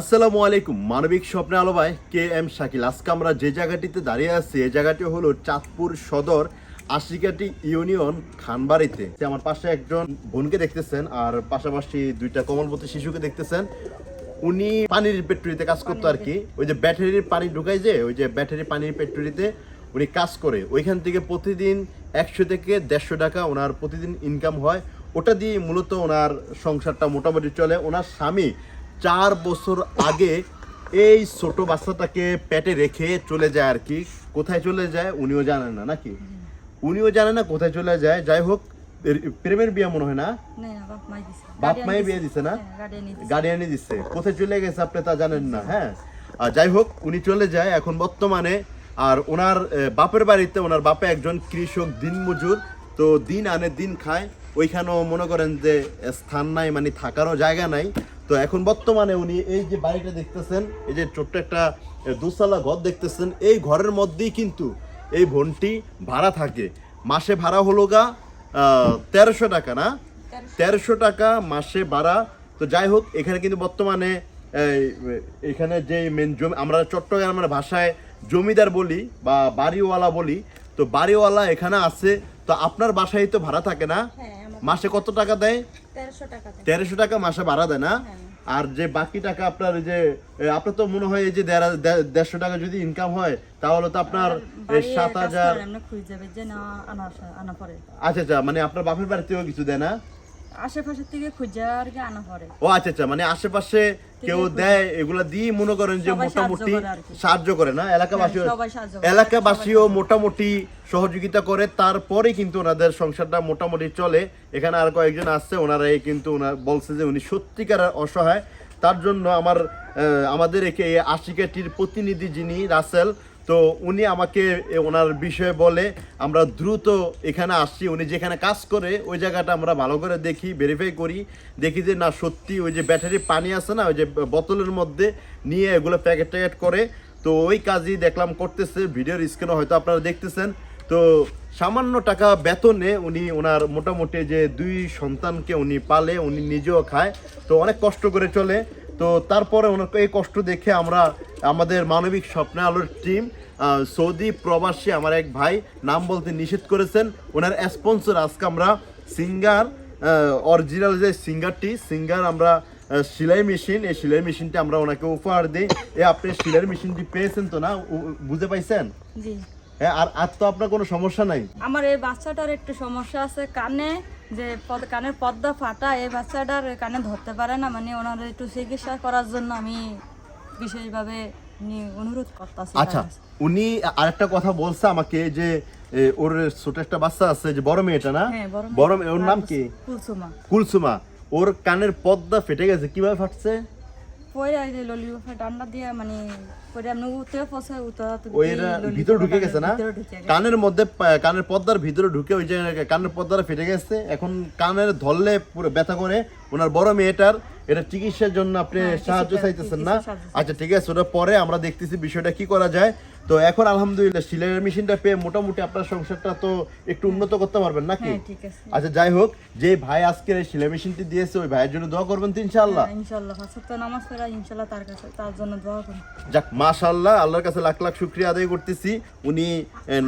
আসসালামু আলাইকুম, মানবিক স্বপ্নে আলো ভাই কে এম শাকিল। আজকে আমরা যে জায়গাটিতে দাঁড়িয়ে আছি এই জায়গাটি হলো চাঁদপুর সদর আশিকাটি ইউনিয়ন খানবাড়িতে। আমার পাশে একজন বোনকে দেখতেছেন আর পাশাপাশি দুইটা কমলপতি শিশুকে দেখতেছেন। উনি পানির পেট্রোলিতে কাজ করতো আর কি। ওই যে ব্যাটারির পানি ঢুকাই যে, ওই যে ব্যাটারি পানির পেট্রোলিতে উনি কাজ করে। ওইখান থেকে প্রতিদিন একশো থেকে দেড়শো টাকা ওনার প্রতিদিন ইনকাম হয়। ওটা দিয়ে মূলত ওনার সংসারটা মোটামুটি চলে। ওনার স্বামী চার বছর আগে এই ছোট বাচ্চাটাকে পেটে রেখে চলে যায় আর কি। কোথায় চলে যায় উনিও জানেন না নাকি? উনিও জানে না কোথায় চলে যায়। যাই হোক প্রেমের বিয়ে মনে হয় না? বাপ মাই বিয়ে দিছে। না? গার্ডিয়ান দিছে। গার্ডিয়ানি দিচ্ছে কোথায় চলে গেছে আপনি তা জানেন না হ্যাঁ? আর যাই হোক উনি চলে যায় এখন বর্তমানে। আর ওনার বাপের বাড়িতে ওনার বাপে একজন কৃষক দিন দিনমজুর। তো দিন আনে দিন খায়। ওইখানেও মনে করেন যে স্থান নাই মানে থাকারও জায়গা নাই। তো এখন বর্তমানে উনি এই যে বাড়িটা দেখতেছেন এই যে ছোট্ট একটা দুতলা ঘর দেখতেছেন এই ঘরের মধ্যেই কিন্তু এই বোনটি ভাড়া থাকে। মাসে ভাড়া হলো গা তেরোশো টাকা না? তেরোশো। টাকা মাসে ভাড়া। তো যাই হোক এখানে কিন্তু বর্তমানে এখানে যে মেন জমি আমরা চট্টগ্রামের ভাষায় জমিদার বলি বা বাড়িওয়ালা বলি। তো বাড়িওয়ালা এখানে আছে। তো আপনার বাসায় তো ভাড়া থাকে না? হ্যাঁ মাসে কত টাকা দেয়? তেরোশো টাকা মাসে ভাড়া দেয় না? হ্যাঁ। আর যে বাকি টাকা আপনার যে আপনার তো মনে হয় এই যে দেড়শো টাকা যদি ইনকাম হয় তাহলে তো আপনার সাত হাজার আচ্ছা আচ্ছা মানে আপনার বাপের বাড়িতেও কিছু দেয় না? আশেপাশের থেকে খুঁজে আর কি আনা পড়ে ও আচ্ছা আচ্ছা মানে আশেপাশে কেউ দেয় এগুলা দিয়ে মনে করেন যে মোটামুটি সাহায্য করে না? এলাকাবাসী হ্যাঁ, করে। এলাকাবাসীও মোটামুটি সহযোগিতা করে তারপরে কিন্তু ওনাদের সংসারটা মোটামুটি চলে। এখানে আর কয়েকজন আসছে ওনারা এই কিন্তু ওনার বলছে যে উনি সত্যিকার অসহায়। তার জন্য আমার আমাদের একে আশিকাটির প্রতিনিধি যিনি রাসেল তো উনি আমাকে ওনার বিষয়ে বলে, আমরা দ্রুত এখানে আসছি। উনি যেখানে কাজ করে, ওই জায়গাটা আমরা ভালো করে দেখি ভেরিফাই করি। দেখি যে না, সত্যি ওই যে ব্যাটারি পানি আছে না, ওই যে বোতলের মধ্যে নিয়ে এগুলো প্যাকেট ট্যাকেট করে। তো ওই কাজই দেখলাম করতেছে, ভিডিওর স্ক্রিনে হয়তো আপনারা দেখতেছেন। তো সামান্য টাকা বেতনে উনি ওনার মোটামুটি যে দুই সন্তানকে উনি পালে, উনি নিজেও খায়। তো অনেক কষ্ট করে চলে। তো তারপরে ওনার এই কষ্ট দেখে আমরা আমাদের মানবিক স্বপ্নে আলোর টিম সৌদি প্রবাসী আমার এক ভাই নাম বলতে নিষেধ করেছেন। ওনার স্পন্সর আজকে আমরা সিঙ্গার অরিজিনাল যে সিঙ্গারটি সিঙ্গার আমরা সেলাই মেশিন এই সেলাই মেশিনটি আমরা ওনাকে উপহার দিই। এ আপনি সেলাই মেশিনটি পেয়েছেন তো না? উ- পাইছেন? হ্যাঁ আর আর তো আপনার কোনো সমস্যা নাই? আমার এই বাচ্চাটার একটু সমস্যা আছে কানে। যে পদ- কানের পর্দা ফাটা এই বাচ্চাটার কানে ধরতে পারে না মানে ওনার একটু চিকিৎসা করার জন্য আমি বিশেষভাবে অনুরোধ করতেছি আচ্ছা উনি আরেকটা কথা বলছে আমাকে যে ওর ছোট একটা বাচ্চা আছে যে বড় মেয়েটা না? হ্যাঁ বড় বড় মেয়ে ওর নাম কি? কুলসুমা। কুলসুমা। ওর কানের পর্দা ফেটে গেছে কীভাবে ফাটছে? এই ডান্ডা দিয়ে মানে ভিতরে ঢুকে গেছে না? কানের মধ্যে কানের পর্দার ভিতরে ঢুকে ওই যে কানের পর্দাটা ফেটে গেছে। এখন কানের ধরলে পুরো ব্যথা করে। ওনার বড় মেয়েটার এটা চিকিৎসার জন্য আপনি হ্যাঁ, সাহায্য চাইতেছেন না? আচ্ছা ঠিক আছে ওটা পরে আমরা দেখতেছি বিষয়টা কি করা যায়। তো এখন আলহামদুলিল্লাহ সিলাইয়ের মেশিনটা পেয়ে মোটামুটি আপনার সংসারটা তো একটু উন্নত করতে পারবেন নাকি? হ্যাঁ আচ্ছা যাই হোক যে ভাই আজকের এই সেলাই মেশিনটি দিয়েছে ওই ভাইয়ের জন্য দোয়া করবেন তো ইনশাআল্লাহ? হ্যাঁ, ইনশাল্লাহ ফাঁসত তো নামাজ পড়া ইনশাল্লাহ তার কাছে তার জন্য দোয়া করুন। যাক মাশাল্লাহ আল্লাহর কাছে লাখ লাখ শুক্রিয়া আদায় করতেছি। উনি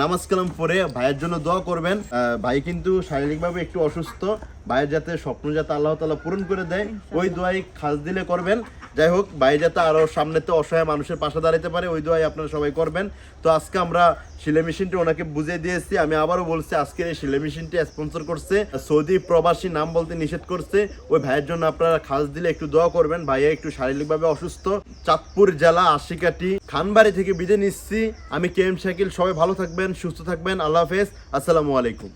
নামাজ কালাম পড়ে ভাইয়ের জন্য দোয়া করবেন। আহ, ভাই কিন্তু শারীরিকভাবে একটু অসুস্থ। ভাইয়ের যাতে স্বপ্ন যাতে আল্লাহ তালা পূরণ করে দেয় ওই দোয়াই খাস দিলে করবেন। যাই হোক ভাই যাতে আরও সামনেতে অসহায় মানুষের পাশে দাঁড়াতে পারে, ওই দোয়াই আপনারা সবাই করবেন। তো আজকে আমরা সেলাই মেশিনটি ওনাকে বুঝিয়ে দিয়েছি, আমি আবারও বলছি আজকের এই সেলাই মেশিনটি স্পন্সর করছে, সৌদি প্রবাসী নাম বলতে নিষেধ করছে। ওই ভাইয়ের জন্য আপনারা খাস দিলে একটু দোয়া করবেন, ভাইয়া একটু শারীরিকভাবে অসুস্থ। চাঁদপুর জেলা আশিকাটি, খানবাড়ি থেকে বিদায় নিচ্ছি। আমি কে এম শাকিল, সবাই ভালো থাকবেন, সুস্থ থাকবেন, আল্লাহ হাফেজ, আসসালামু আলাইকুম।